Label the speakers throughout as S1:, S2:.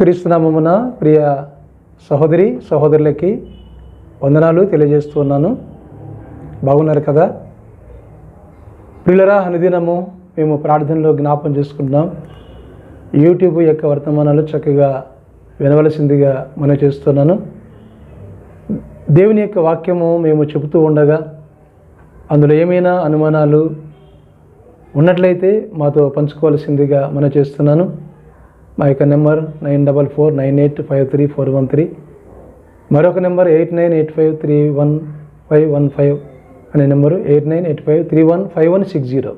S1: క్రీస్తునామమున ప్రియ సహోదరి సహోదరులకి వందనాలు తెలియజేస్తున్నాను బాగున్నారు కదా? ప్రియులరా అనుదినము మేము ప్రార్థనలో జ్ఞాపం చేసుకుంటున్నాం. యూట్యూబ్ యొక్క వర్తమానాలు చక్కగా వినవలసిందిగా మనం చేస్తున్నాను. దేవుని యొక్క వాక్యము మేము చెబుతూ ఉండగా అందులో ఏమైనా అనుమానాలు ఉన్నట్లయితే మాతో పంచుకోవాల్సిందిగా మనం చేస్తున్నాను. మా యొక్క number nine double four nine eight five three four one three. మరొక number eight nine eight five three one five one five అనే number eight nine eight five three one five one six zero.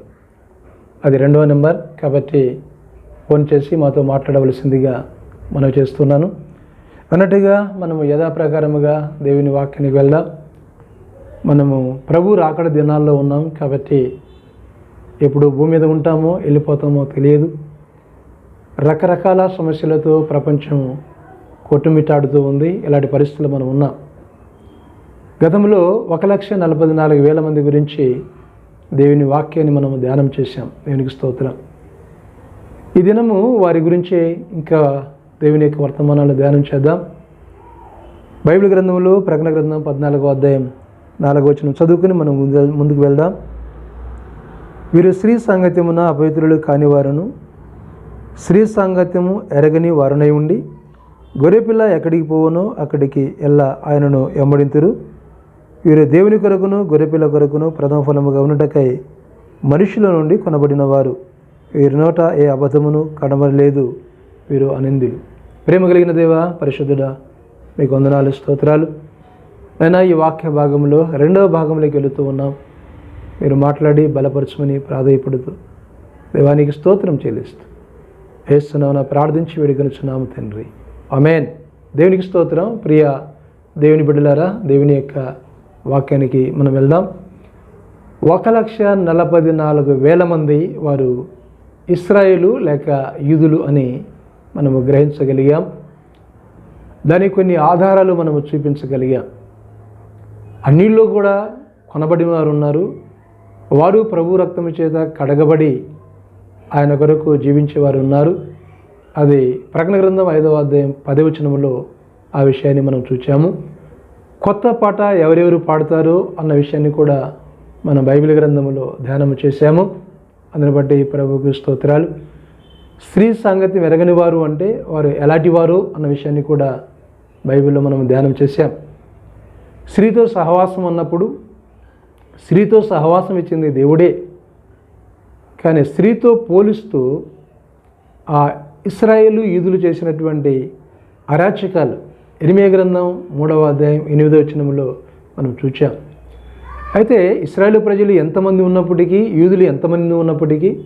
S1: అది రెండవ number. కాబట్టి phone చేసి మాతో మాట్లాడవలసిందిగా మనం చేస్తున్నాను. అన్నట్టుగా మనము యథాప్రకారముగా దేవుని వాక్యానికి వెళ్దాం. మనము ప్రభు రాకడ దినాల్లో ఉన్నాం కాబట్టి ఎప్పుడు భూమి మీద ఉంటామో వెళ్ళిపోతామో తెలియదు. రకరకాల సమస్యలతో ప్రపంచం కొట్టుమిట్టాడుతూ ఉంది. ఇలాంటి పరిస్థితులు మనం ఉన్నాం. గతంలో ఒక లక్ష నలభై నాలుగు వేల మంది గురించి దేవుని వాక్యాన్ని మనం ధ్యానం చేశాం. దేవునికి స్తోత్రం. ఈ దినము వారి గురించి ఇంకా దేవుని యొక్క వర్తమానాలు ధ్యానం చేద్దాం. బైబిల్ గ్రంథంలో ప్రకటన గ్రంథం పద్నాలుగో అధ్యాయం నాలుగో వచ్చిన చదువుకుని మనం ముందు- ముందుకు వెళ్దాం. వీరు స్త్రీ సాంగత్యమున అపవిత్రులు కానివారును స్త్రీ సాంగత్యము ఎరగని వారునై ఉండి గొర్రెపిల్ల ఎక్కడికి పోవునో అక్కడికి ఎల్లా ఆయనను ఎమ్మడింతురు. వీరు దేవుని కొరకును గొర్రెపిల్ల కొరకును ప్రథమ ఫలముగా ఉన్నటకై మనుషుల నుండి కొనబడిన వారు వీరి నోట ఏ అబద్ధమును కనబడలేదు వీరు అనిందులు ప్రేమ కలిగిన దేవా పరిశుద్ధుడా మీకు వందనాలు స్తోత్రాలు. అయినా ఈ వాక్య భాగంలో రెండవ భాగంలోకి వెళుతూ ఉన్నాం. మీరు మాట్లాడి బలపరచమని ప్రాధాయపడుతూ దేవానికి స్తోత్రం చెల్లిస్తూ. వేస్తున్నామన ప్రార్థించి వేడుకొనుచున్నాము తండ్రి. అమేన్ దేవునికి స్తోత్రం. ప్రియ దేవుని బిడ్డలారా దేవుని యొక్క వాక్యానికి మనం వెళ్దాం. ఒక లక్ష నలభై నాలుగు వేల మంది వారు ఇస్రాయేలు లేక యూదులు అని మనము గ్రహించగలిగాం. దానికి కొన్ని ఆధారాలు మనము చూపించగలిగాం. అన్నిల్లో కూడా కొనబడిన వారు ఉన్నారు వారు ప్రభు రక్తము చేత కడగబడి ఆయన కొరకు జీవించేవారు ఉన్నారు. అది ప్రకటన గ్రంథం ఐదవ అధ్యాయం పదవచనములో ఆ విషయాన్ని మనం చూచాము. కొత్త పాట ఎవరెవరు పాడతారో అన్న విషయాన్ని కూడా మనం బైబిల్ గ్రంథంలో ధ్యానం చేశాము. అందుని బట్టి ప్రభుకు స్తోత్రాలు. స్త్రీ సంగతి మెరగని వారు అంటే వారు ఎలాంటి వారు అన్న విషయాన్ని కూడా బైబిల్లో మనం ధ్యానం చేశాం. స్త్రీతో సహవాసం అన్నప్పుడు స్త్రీతో సహవాసం ఇచ్చింది దేవుడే. కానీ స్త్రీతో పోలిస్తూ ఆ ఇస్రాయేలు ఈదులు చేసినటువంటి అరాచకాలు. ఎనిమే గ్రంథం మూడవ అధ్యాయం ఎనిమిదవ వచనంలో మనం చూచాం. అయితే ఇస్రాయేల్ ప్రజలు ఎంతమంది ఉన్నప్పటికీ యూదులు ఎంతమంది ఉన్నప్పటికీ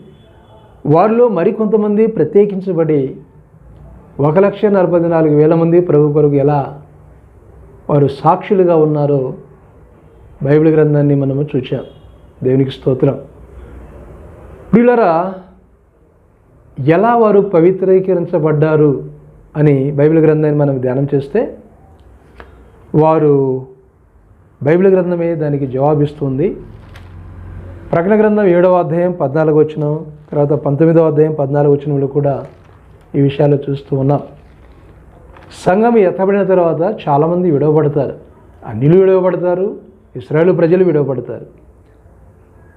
S1: వారిలో మరికొంతమంది ప్రత్యేకించబడి ఒక లక్ష నలభై నాలుగు వేల మంది ప్రభు కొరకు ఎలా వారు సాక్షులుగా ఉన్నారో బైబిల్ గ్రంథాన్ని మనము చూచాం. దేవునికి స్తోత్రం. వీళ్ళరా ఎలా వారు పవిత్రీకరించబడ్డారు అని బైబిల్ గ్రంథాన్ని మనం ధ్యానం చేస్తే వారు బైబిల్ గ్రంథమే దానికి జవాబిస్తుంది. ప్రకటన గ్రంథం ఏడవ అధ్యాయం పద్నాలుగు వచ్చిన తర్వాత పంతొమ్మిదవ అధ్యాయం పద్నాలుగు వచ్చినప్పుడు కూడా ఈ విషయాలు చూస్తూ ఉన్నాం. సంఘం ఎత్తబడిన తర్వాత చాలామంది విడవబడతారు. అన్నిలు విడవబడతారు ఇస్రాయేల్ ప్రజలు విడవబడతారు.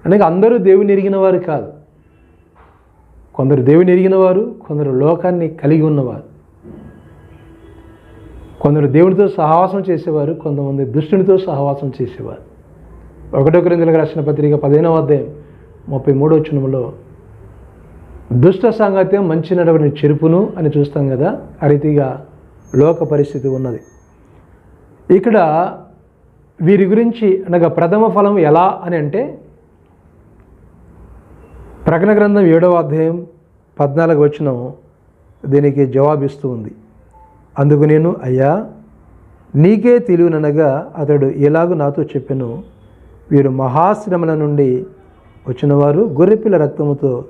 S1: అనగా అందరూ దేవుని ఎరిగిన వారు కాదు. కొందరు దేవుని ఎరిగిన వారు కొందరు లోకాన్ని కలిగి ఉన్నవారు. కొందరు దేవునితో సహవాసం చేసేవారు కొంతమంది దుష్టునితో సహవాసం చేసేవారు. ఒకటో క్రిందలకు రాసిన పత్రిక పదిహేనవ అధ్యాయం ముప్పై మూడో చిన్నములో దుష్ట సాంగత్యం మంచి నడవని చెరుపును అని చూస్తాం కదా ఆ రీతిగా లోక పరిస్థితి ఉన్నది. ఇక్కడ వీరి గురించి అనగా ప్రథమ ఫలం ఎలా అని అంటే ప్రకటన గ్రంథం ఏడవ అధ్యాయం పద్నాలుగు వచనం దీనికి జవాబిస్తూ ఉంది. అందుకు నేను అయ్యా నీకే తెలియననగా అతడు ఎలాగూ నాతో చెప్పాను. వీరు మహాశ్రమల నుండి వచ్చినవారు గొర్రెపిల్ల రక్తముతో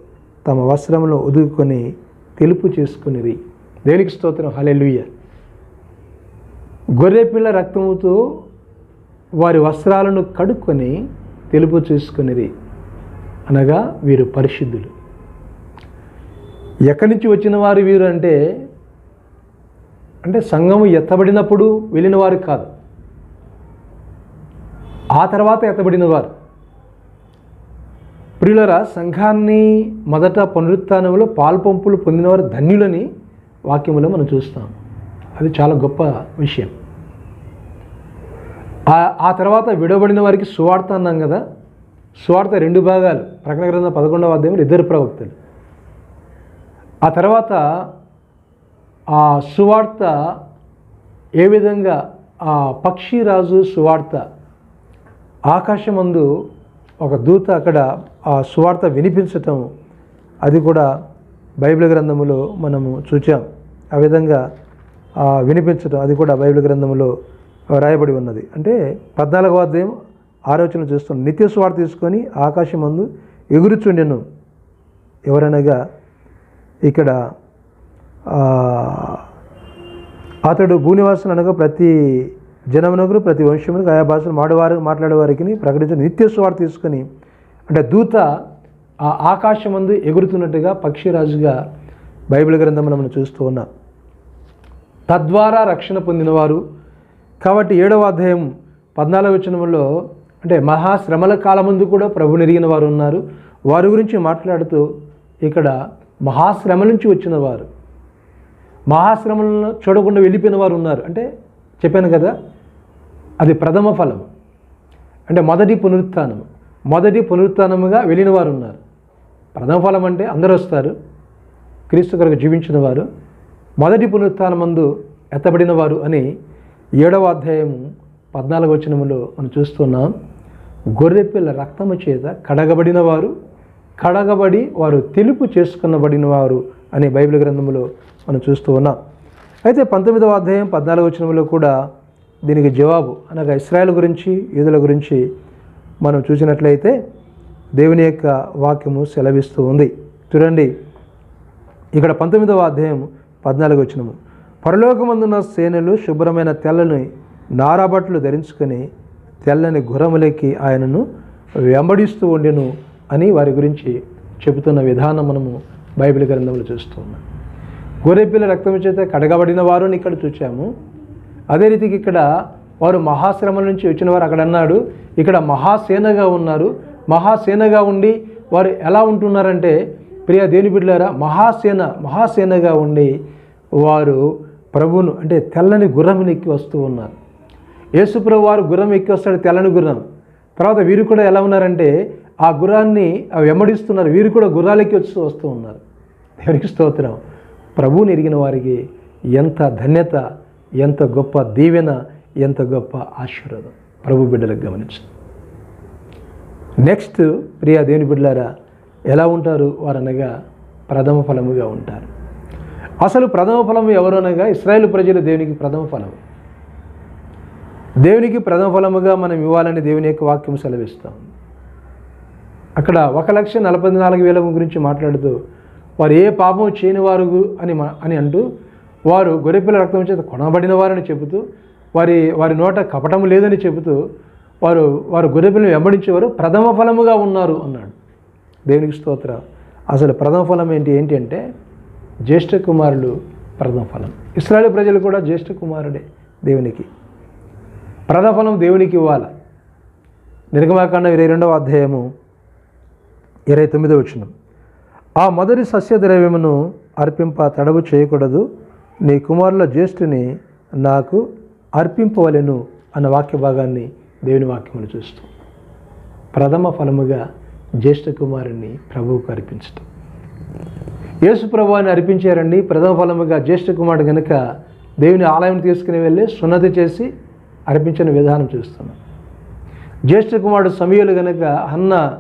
S1: తమ వస్త్రములను ఉదుకుని తెలుపు చేసుకునిరి. దేనికి స్తోత్రం? హలెలుయ్య గొర్రెపిల్ల రక్తముతో వారి వస్త్రాలను కడుక్కొని తెలుపు చేసుకునిరి. అనగా వీరు పరిశుద్ధులు. ఎక్కడి నుంచి వచ్చిన వారు వీరు అంటే అంటే సంఘము ఎత్తబడినప్పుడు వెళ్ళిన వారు కాదు. ఆ తర్వాత ఎత్తబడిన వారు. ప్రియులరా సంఘాన్ని మొదట పునరుత్నంలో పాల్పంపులు పొందినవారు ధన్యులని వాక్యములో మనం చూస్తాం అది చాలా గొప్ప విషయం. ఆ- ఆ తర్వాత విడవబడిన వారికి సువార్త అన్నాం కదా స్వార్థ రెండు భాగాలు. ప్రకటన గ్రంథం పదకొండవ అధ్యాయంలో ఇద్దరు ప్రవక్తలు. ఆ తర్వాత ఆ సువార్త ఏ విధంగా ఆ పక్షిరాజు సువార్త ఆకాశమందు ఒక దూత అక్కడ ఆ సువార్త వినిపించటం అది కూడా బైబిల్ గ్రంథములో మనము చూచాం. ఆ విధంగా వినిపించటం అది కూడా బైబిల్ గ్రంథములో రాయబడి ఉన్నది. అంటే పద్నాలుగవ అధ్యాయం ఆలోచన చేస్తున్నాం నిత్య స్వార్థ తీసుకొని ఆకాశం ముందు ఎగురుచుండెను. ఎవరనగా ఇక్కడ అతడు భూనివాసులు అనగా ప్రతి జనమునకు ప్రతి వంశమునకు ఆయా భాషలు మాడవారు మాట్లాడేవారికి ప్రకటించిన నిత్య స్వార్థ తీసుకొని అంటే దూత ఆ ఆకాశం ముందు ఎగురుతున్నట్టుగా పక్షిరాజుగా బైబిల్ గ్రంథంలో మనం చూస్తూ ఉన్నాం. తద్వారా రక్షణ పొందినవారు. కాబట్టి ఏడవ అధ్యాయం పద్నాలుగు వచనంలో అంటే మహాశ్రమల కాలమందు కూడా ప్రభు నెరిగిన వారు ఉన్నారు. వారి గురించి మాట్లాడుతూ ఇక్కడ మహాశ్రమ నుంచి వచ్చిన వారు మహాశ్రమలను చూడకుండా వెళ్ళిపోయిన వారు ఉన్నారు. అంటే చెప్పాను కదా అది ప్రథమ ఫలం అంటే మొదటి పునరుత్నం మొదటి పునరుత్నముగా వెళ్ళిన వారు ఉన్నారు. ప్రథమ ఫలం అంటే అందరూ వస్తారు క్రీస్తు కొరకు జీవించిన వారు. మొదటి పునరుత్థానమందు ఎత్తబడిన వారు అని ఏడవ అధ్యాయం పద్నాలుగు వచనములో మనం చూస్తున్నాం. గొర్రెపిల్ల రక్తము చేత కడగబడిన వారు కడగబడి వారు తెలుపు చేసుకున్నబడిన వారు అనే బైబిల్ గ్రంథంలో మనం చూస్తూ ఉన్నాం. అయితే పంతొమ్మిదవ అధ్యాయం పద్నాలుగు వచనంలో కూడా దీనికి జవాబు అనగా ఇస్రాయల్ గురించి యూదుల గురించి మనం చూసినట్లయితే దేవుని యొక్క వాక్యము సెలవిస్తూ ఉంది. చూడండి ఇక్కడ పంతొమ్మిదవ అధ్యాయం పద్నాలుగు వచ్చినము పరలోకమందున్న సేనలు శుభ్రమైన తెల్లని నారాబట్లు ధరించుకొని తెల్లని గుర్రములెక్కి ఆయనను వెంబడిస్తూ ఉండెను అని వారి గురించి చెబుతున్న విధానం మనము బైబిల్ గ్రంథంలో చూస్తున్నాం. గొర్రెపిల్ల రక్తం చేత కడగబడిన వారు అని ఇక్కడ చూచాము. అదే రీతికి ఇక్కడ వారు మహాశ్రమల నుంచి వచ్చిన వారు అక్కడ అన్నాడు ఇక్కడ మహాసేనగా ఉన్నారు. మహాసేనగా ఉండి వారు ఎలా ఉంటున్నారంటే ప్రియ దేని బిడ్డారా మహాసేన మహాసేనగా ఉండి వారు ప్రభును అంటే తెల్లని గుర్రం ఎక్కి వస్తూ ఉన్నారు. యేసుప్రభు వారు గుర్రం ఎక్కి వస్తాడు తెల్లని గుర్రం. తర్వాత వీరు కూడా ఎలా ఉన్నారంటే ఆ గుర్రాన్ని ఆ వెంబడిస్తున్నారు. వీరు కూడా గుర్రాలకి వచ్చి వస్తూ ఉన్నారు. దేవునికి స్తోత్రం. ప్రభువుని ఎరిగిన వారికి ఎంత ధన్యత ఎంత గొప్ప దీవెన ఎంత గొప్ప ఆశీర్వాదం. ప్రభు బిడ్డలకు గమనించు. నెక్స్ట్ ప్రియా దేవుని బిడ్డలారా ఎలా ఉంటారు వారనగా ప్రథమ ఫలముగా ఉంటారు. అసలు ప్రథమ ఫలం ఎవరు అనగా ఇస్రాయేల్ ప్రజలు దేవునికి ప్రథమ ఫలం దేవునికి ప్రథమ ఫలముగా మనం ఇవ్వాలని దేవుని యొక్క వాక్యం సెలవిస్తాం. అక్కడ ఒక లక్ష నలభై నాలుగు వేల గురించి మాట్లాడుతూ వారు ఏ పాపం చేయని వారు అని అని అంటూ వారు గొర్రెపిల్ల రక్తం చేత కొనబడిన వారని చెబుతూ వారి వారి నోట కపటం లేదని చెబుతూ వారు వారు గొర్రెపిల్లని వెంబడించేవారు ప్రథమ ఫలముగా ఉన్నారు అన్నాడు. దేవునికి స్తోత్ర. అసలు ప్రథమ ఫలం ఏంటి ఏంటి అంటే జ్యేష్ఠ కుమారుడు ప్రథమ ఫలం. ఇస్రాయల్ ప్రజలు కూడా జ్యేష్ఠ కుమారుడే దేవునికి. ప్రథఫలం దేవునికి ఇవ్వాలి. నిర్గమాకాండ ఇరవై రెండవ అధ్యాయము ఇరవై తొమ్మిదో వచ్చిన ఆ మొదటి సస్య ద్రవ్యమును అర్పింప తడవు చేయకూడదు నీ కుమారుల జ్యేష్ఠుని నాకు అర్పింపవలెను అన్న వాక్య భాగాన్ని దేవుని వాక్యములు చూస్తూ. ప్రథమ ఫలముగా జ్యేష్ఠ కుమారుణ్ణి ప్రభువుకు అర్పించటం యేసు ప్రభువాన్ని అర్పించారండి. ప్రథమ ఫలముగా జ్యేష్ఠ కుమారుడు కనుక దేవుని ఆలయం తీసుకుని వెళ్ళి సున్నతి చేసి అర్పించిన విధానం చూస్తున్నాం. జ్యేష్ఠ కుమారుడు సమయలు గనక అన్న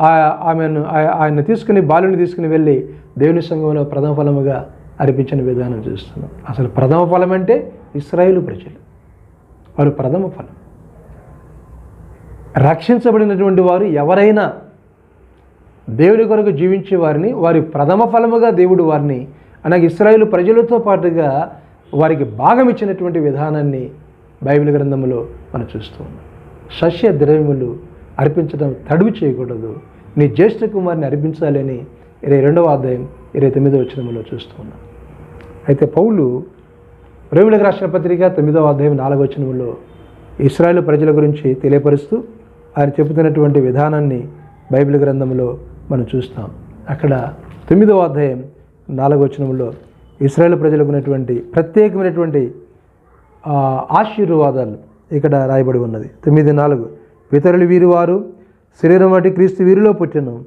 S1: ఆ- ఆమెను ఆయన తీసుకుని బాలుని తీసుకుని వెళ్ళి దేవుని సంఘంలో ప్రథమ ఫలముగా అర్పించిన విధానం చూస్తున్నాం. అసలు ప్రథమ ఫలం అంటే ఇస్రాయేలు ప్రజలు. వారు ప్రథమ ఫలం. రక్షించబడినటువంటి వారు ఎవరైనా దేవుని కొరకు జీవించే వారిని వారి ప్రథమ ఫలముగా దేవుడు వారిని అనగా ఇస్రాయేలు ప్రజలతో పాటుగా వారికి భాగం ఇచ్చినటువంటి విధానాన్ని బైబిల్ గ్రంథంలో మనం చూస్తూ ఉన్నాం. సస్య ద్రవ్యములు అర్పించడం తడువు చేయకూడదు. నీ జ్యేష్ఠ కుమార్ని అర్పించాలి అని ఇరవై రెండవ అధ్యాయం ఇరవై తొమ్మిదవ వచనంలో చూస్తూ ఉన్నాం. అయితే పౌలు రోమిలకు రాసిన పత్రిక తొమ్మిదవ అధ్యాయం నాలుగవ వచనంలో ఇస్రాయేల్ ప్రజల గురించి తెలియపరుస్తూ ఆయన చెబుతున్నటువంటి విధానాన్ని బైబిల్ గ్రంథంలో మనం చూస్తాం. అక్కడ తొమ్మిదవ అధ్యాయం నాలుగవ వచనంలో ఇస్రాయేల్ ప్రజలకు ఉన్నటువంటి ప్రత్యేకమైనటువంటి ఆశీర్వాదాలు ఇక్కడ రాయబడి ఉన్నది. తొమ్మిది నాలుగు. పితరులు వీరు వారు శరీరం వాటి క్రీస్తు వీరిలో పుట్టను.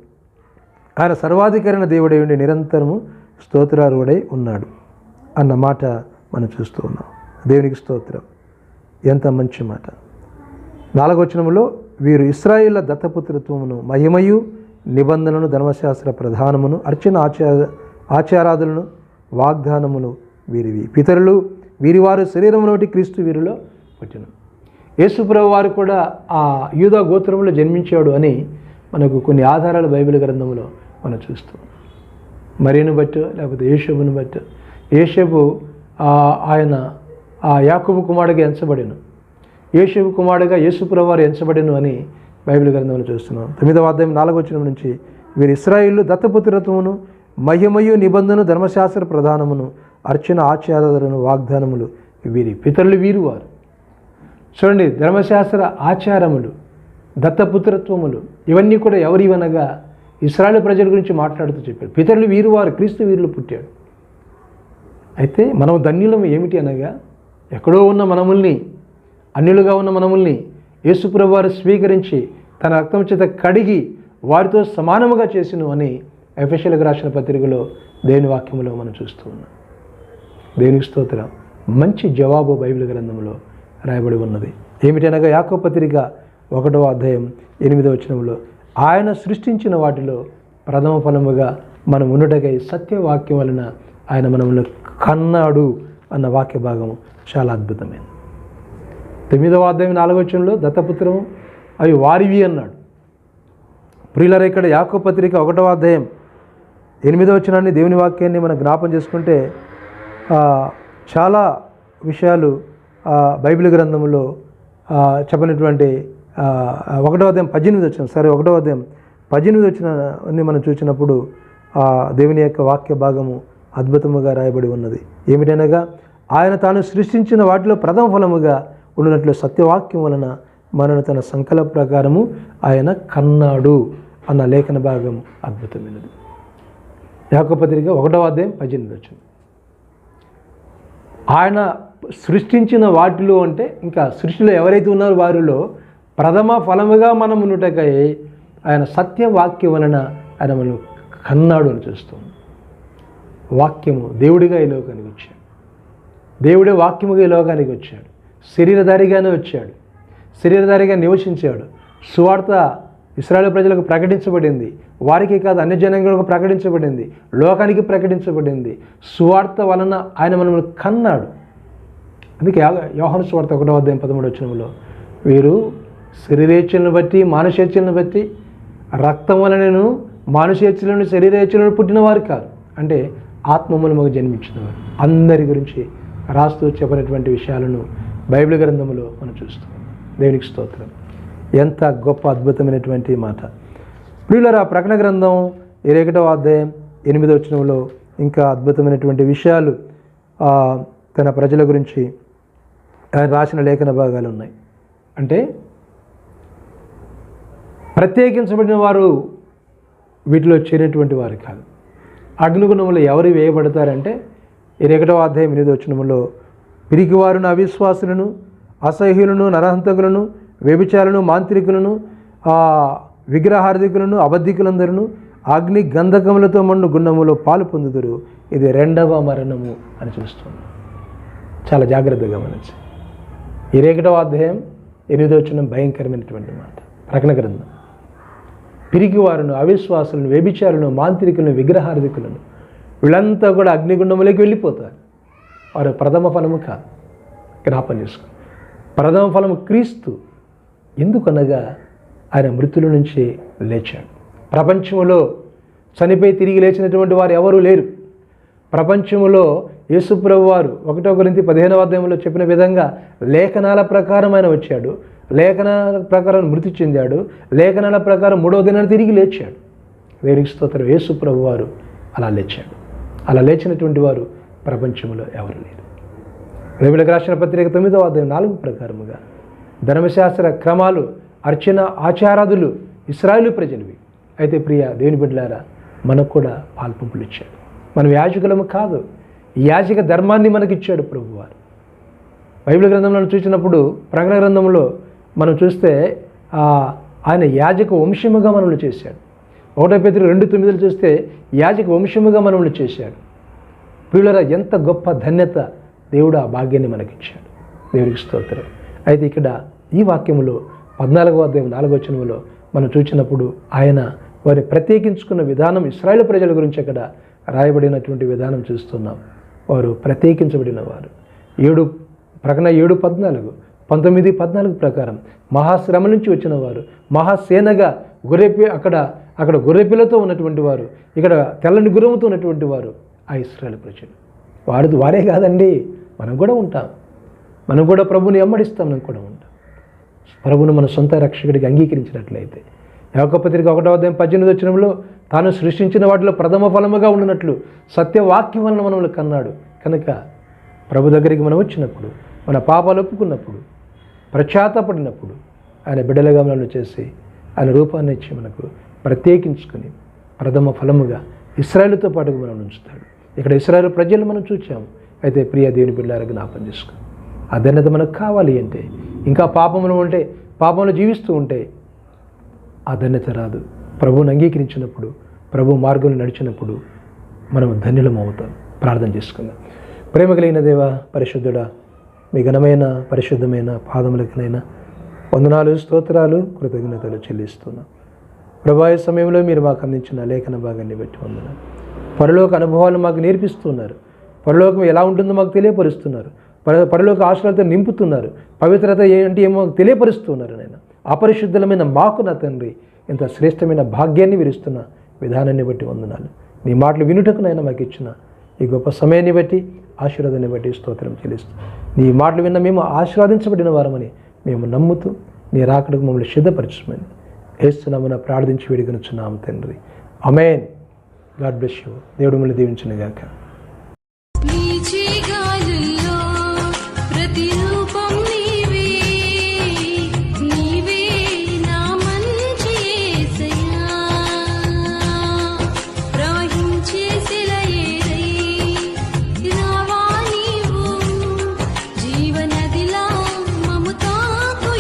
S1: ఆయన సర్వాధికరణ దేవుడై ఉండి నిరంతరము స్తోత్రారుడై ఉన్నాడు అన్న మాట మనం చూస్తూ ఉన్నాం. దేవునికి స్తోత్రం. ఎంత మంచి మాట. నాలుగవచనంలో వీరు ఇస్రాయిల్ల దత్తపుత్రత్వమును మహిమయు నిబంధనను ధర్మశాస్త్ర ప్రధానమును అర్చన ఆచార ఆచారాదులను వాగ్దానమును వీరివి. పితరులు వీరివారు శరీరంలోటి క్రీస్తు వీరిలో పుట్టిన. యేసుప్రభు వారు కూడా ఆ యూదా గోత్రంలో జన్మించాడు అని మనకు కొన్ని ఆధారాలు బైబిల్ గ్రంథంలో మనం చూస్తాం. మరియను బట్టి లేకపోతే యేషబును బట్టి. యేషబు ఆయన ఆ యాకుబు కుమారుడిగా ఎంచబడిను. యేషబు కుమారుడిగా యేసుప్రభు వారు ఎంచబడిను అని బైబిల్ గ్రంథంలో చూస్తున్నాం. తొమ్మిదవ అధ్యాయం నాలుగో వచ్చిన నుంచి వీరు ఇస్రాయిల్లు దత్తపుత్రత్వమును మహిమయు నిబంధన ధర్మశాస్త్ర ప్రధానమును అర్చన ఆచారాలను వాగ్దానములు వీరి పితరులు వీరువారు. చూడండి ధర్మశాస్త్ర ఆచారములు దత్తపుత్రత్వములు ఇవన్నీ కూడా ఎవరివనగా ఇస్రాయల్ ప్రజల గురించి మాట్లాడుతూ చెప్పాడు. పితరులు వీరువారు క్రీస్తు వీరులు పుట్టాడు. అయితే మనం ధన్యులం ఏమిటి అనగా ఎక్కడో ఉన్న మనముల్ని అన్యులుగా ఉన్న మనముల్ని యేసుప్రభు వారు స్వీకరించి తన రక్తం చేత కడిగి వారితో సమానముగా చేసిను అని ఎఫెషియల్కి రాసిన పత్రికలో దేవుని వాక్యములో మనం చూస్తూ ఉన్నాం. దేవునికి స్తోత్రం. మంచి జవాబు బైబిల్ గ్రంథంలో రాయబడి ఉన్నది. ఏమిటనగా యాకో పత్రిక ఒకటవ అధ్యాయం ఎనిమిదవ వచనంలో ఆయన సృష్టించిన వాటిలో ప్రథమ ఫలముగా మనం ఉండుటకై సత్యవాక్యం వలన ఆయన మనమును కన్నాడు అన్న వాక్య భాగం చాలా అద్భుతమైనది తొమ్మిదవ అధ్యాయం నాలుగవచనంలో వచనంలో అవి వారివి అన్నాడు. ప్రియులర ఇక్కడ యాకో పత్రిక ఒకటవ అధ్యాయం ఎనిమిదవ వచనాన్ని దేవుని వాక్యాన్ని మనం జ్ఞాపం చేసుకుంటే చాలా విషయాలు బైబిల్ గ్రంథంలో చెప్పినటువంటి ఒకటో అధ్యాయం పద్దెనిమిది వచ్చిన సరే ఒకటో అధ్యాయం పద్దెనిమిది వచ్చిన అన్ని మనం చూసినప్పుడు దేవుని యొక్క వాక్య భాగము అద్భుతముగా రాయబడి ఉన్నది. ఏమిటనగా ఆయన తాను సృష్టించిన వాటిలో ప్రథమ ఫలముగా ఉండినట్లు సత్యవాక్యం వలన మనను తన సంకల్ప ప్రకారము ఆయన కన్నాడు అన్న లేఖన భాగం అద్భుతమైనది. యాకపత్రిక ఒకటవ అధ్యాయం పద్దెనిమిది వచ్చింది. ఆయన సృష్టించిన వాటిలో అంటే ఇంకా సృష్టిలో ఎవరైతే ఉన్నారో వారిలో ప్రథమ ఫలముగా మనం ఉన్నటకై ఆయన సత్యవాక్యం వలన ఆయన మనం కన్నాడు అని చూస్తాం. వాక్యము దేవుడిగా ఈ లోకానికి వచ్చాడు. దేవుడే వాక్యముగా ఈ లోకానికి వచ్చాడు. శరీరధారిగానే వచ్చాడు. శరీరధారిగా నివసించాడు. సువార్త ఇస్రాయల్ ప్రజలకు ప్రకటించబడింది. వారికి కాదు అన్ని జనాంగులకు ప్రకటించబడింది. లోకానికి ప్రకటించబడింది. సువార్త వలన ఆయన మనల్ని కన్నాడు. అందుకే యోహన సువార్త ఒకటో అధ్యాయం పదమూడు వచ్చినంలో వీరు శరీరేచ్ఛలను బట్టి మానుషేచ్ఛలను బట్టి రక్తం వలనను మానుషేచ్ఛలను శరీరేచ్ఛలను పుట్టినవారు కాదు. అంటే ఆత్మమూలముగా జన్మించినవారు. అందరి గురించి రాస్తూ చెప్పినటువంటి విషయాలను బైబిల్ గ్రంథంలో మనం చూస్తాం దేవునికి స్తోత్రం. ఎంత గొప్ప అద్భుతమైనటువంటి మాట. ప్రియులరా ప్రకటన గ్రంథం ఇరవై అధ్యాయం ఎనిమిదో వచనంలో ఇంకా అద్భుతమైనటువంటి విషయాలు తన ప్రజల గురించి ఆయన రాసిన లేఖన భాగాలు ఉన్నాయి. అంటే ప్రత్యేకించబడిన వారు వీటిలో చేరినటువంటి వారు కాదు. అగ్నిగుణములు ఎవరు వేయబడతారంటే ఇరవై ఒకటవ అధ్యాయం ఎనిమిది వచ్చినములో పిరికివారును అవిశ్వాసులను అసహ్యులను నరహంతకులను వ్యభిచారులను మాంత్రికులను విగ్రహార్థికులను అబద్ధికులందరూ అగ్ని గంధకములతో మన్ను గుండములో పాలు పొందుదురు. ఇది రెండవ మరణము అని చూస్తుంది చాలా జాగ్రత్తగా గమనించి. ఇరవై ఒకటవ అధ్యాయం ఎనిమిదో వచ్చిన భయంకరమైనటువంటి మాట. ప్రకటన గ్రంథం. పిరికివారును అవిశ్వాసులను వ్యభిచారులను మాంత్రికులను విగ్రహార్థికులను వీళ్ళంతా కూడా అగ్నిగుండంలోకి వెళ్ళిపోతారు. వారు ప్రథమ ఫలము కాదు. జ్ఞాపం చేసుకో. ప్రథమ ఫలము క్రీస్తు. ఎందుకనగా ఆయన మృతుల నుంచి లేచాడు. ప్రపంచంలో చనిపోయి తిరిగి లేచినటువంటి వారు ఎవరూ లేరు. ప్రపంచంలో యేసుప్రభు వారు ఒకటో గురించి పదిహేనవ అధ్యాయంలో చెప్పిన విధంగా లేఖనాల ప్రకారం ఆయన వచ్చాడు. లేఖనాల ప్రకారం మృతి చెందాడు. లేఖనాల ప్రకారం మూడవ దినాన్ని తిరిగి లేచాడు. దేవునికి స్తోత్రం యేసుప్రభు వారు అలా లేచాడు. అలా లేచినటువంటి వారు ప్రపంచంలో ఎవరు లేరు. రేవులకు రాసిన పత్రిక తొమ్మిదవ అధ్యాయం నాలుగు ప్రకారముగా ధర్మశాస్త్ర క్రమాలు అర్చన ఆచారాదులు ఇస్రాయలు ప్రజలవి. అయితే ప్రియ దేవుని బిడ్డలారా మనకు కూడా పాల్పంపులు ఇచ్చాడు. మనం యాజకులము కాదు యాజక ధర్మాన్ని మనకిచ్చాడు ప్రభువారు. బైబిల్ గ్రంథంలో చూసినప్పుడు ప్రకటన గ్రంథంలో మనం చూస్తే ఆయన యాజక వంశముగా మనల్ని చేశాడు. ఒకటో పేతురు రెండు తొమ్మిదిలు చూస్తే యాజక వంశముగా మనల్ని చేశాడు. ప్రియులరా ఎంత గొప్ప ధన్యత దేవుడు ఆ భాగ్యాన్ని మనకిచ్చాడు. దేవుడికి స్తోత్రం. అయితే ఇక్కడ ఈ వాక్యములో పద్నాలుగో అధ్యాయం నాలుగో వచనంలో మనం చూసినప్పుడు ఆయన వారిని ప్రత్యేకించుకున్న విధానం ఇస్రాయేల్ ప్రజల గురించి అక్కడ రాయబడినటువంటి విధానం చూస్తున్నాం. వారు ప్రత్యేకించబడిన వారు ఏడు ప్రకటన ఏడు పద్నాలుగు పంతొమ్మిది పద్నాలుగు ప్రకారం మహాశ్రమ నుంచి వచ్చిన వారు మహాసేనగా గొర్రెపి అక్కడ అక్కడ గొర్రెపిలతో ఉన్నటువంటి వారు ఇక్కడ తెల్లని గుర్రముతో ఉన్నటువంటి వారు ఆ ఇస్రాయల్ ప్రజలు. వారు వారే కాదండి మనం కూడా ఉంటాం. మనం కూడా ప్రభుని వెంబడిస్తాం మనం కూడా ఉంటాం. ప్రభును మన సొంత రక్షకుడికి అంగీకరించినట్లయితే. పత్రిక ఒకటో అధ్యాయం పద్దెనిమిది వచ్చినంలో తాను సృష్టించిన వాటిలో ప్రథమ ఫలముగా ఉన్నట్లు సత్యవాక్యం వలన మనల్ని కన్నాడు. కనుక ప్రభు దగ్గరికి మనం వచ్చినప్పుడు మన పాపాలు ఒప్పుకున్నప్పుడు ప్రఖ్యాతపడినప్పుడు ఆయన బిడ్డలుగా మనల్ని చేసి ఆయన రూపాన్ని ఇచ్చి మనకు ప్రత్యేకించుకొని ప్రథమ ఫలముగా ఇస్రాయేల్తో పాటుగా మనం ఉంచుతాడు. ఇక్కడ ఇస్రాయల్ ప్రజలు మనం చూచాము. అయితే ప్రియ దేవుని బిడ్డారా జ్ఞాపం చేసుకో అదన్నది మనకు కావాలి అంటే ఇంకా పాపములు ఉంటే పాపంలో జీవిస్తూ ఉంటే అదన్నత రాదు. ప్రభువుని అంగీకరించినప్పుడు ప్రభు మార్గంలో నడిచినప్పుడు మనం ధన్యులం అవుతాం. ప్రార్థన చేసుకుందాం. ప్రేమ కలిగిన దేవ పరిశుద్ధుడా మీ ఘనమైన పరిశుద్ధమైన పాదములకనైనా వందనాలు స్తోత్రాలు కృతజ్ఞతలు చెల్లిస్తున్నాం. ప్రభా సమయంలో మీరు మాకు అందించిన లేఖన భాగాన్ని బట్టి వందనాలు. పరలోక అనుభవాలు మాకు నేర్పిస్తున్నారు. పరలోకం ఎలా ఉంటుందో మాకు తెలియపరుస్తున్నారు. పర పరలోక ఆశలతో నింపుతున్నారు. పవిత్రత ఏంటి ఏమో తెలియపరుస్తున్నారు నేను అపరిశుద్ధమైన మాకు నా తండ్రి ఇంత శ్రేష్టమైన భాగ్యాన్ని విరుస్తున్న విధానాన్ని బట్టి వందనాలు. నీ మాటలు వినుటకు నైనా మాకు ఇచ్చిన ఈ గొప్ప సమయాన్ని బట్టి ఆశీర్వాదాన్ని బట్టి స్తోత్రం చెల్లిస్తూ. నీ మాటలు విన్న మేము ఆశీర్వదించబడిన వారమని మేము నమ్ముతూ నీ రాకడకు మమ్మల్ని సిద్ధపరచమని వేస్తున్నామని ప్రార్థించి వేడుకొనుచున్నాము తండ్రి. Amen god bless you. దేవుడు మిమ్మల్ని దీవించిన గాక